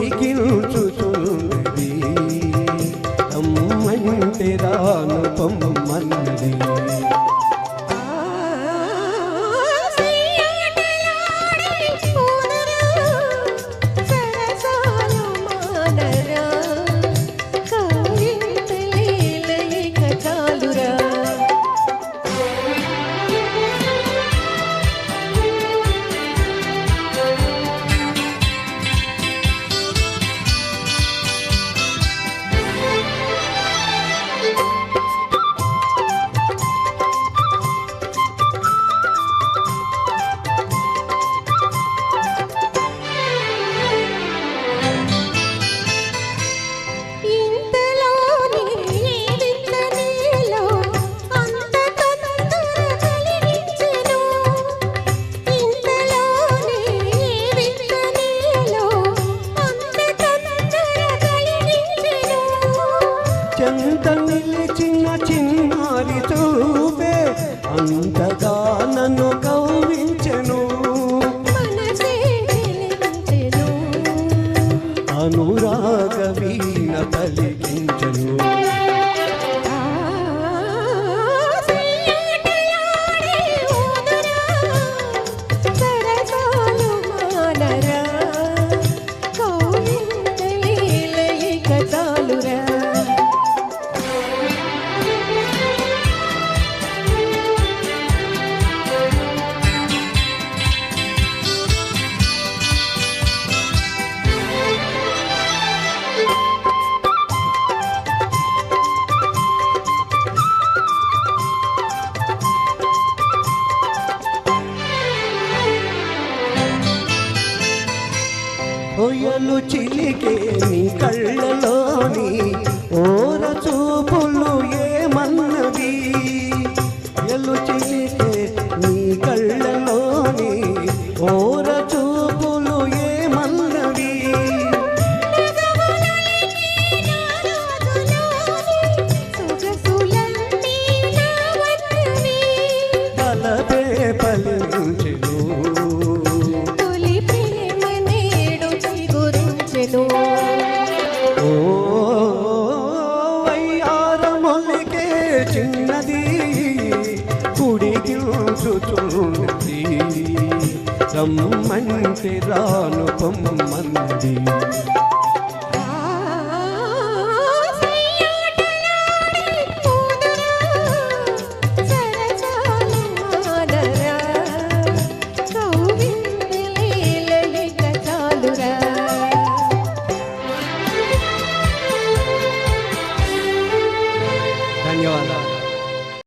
పలికించుచున్నది అమ్మంటే రాను పొమ్మన్నది వెళ్ళి చిన్న చిన్నారి చూపే అంతగా నన్ను గౌరవించెను. అనురాగ వీణ ఒయలు చిలికే నీ కళ్ళలోని చిగురించెను ఓ వయ్యారములకే చిన్నది కుడికిల్చుచున్నది రమ్మంటే రాను పొమ్మంది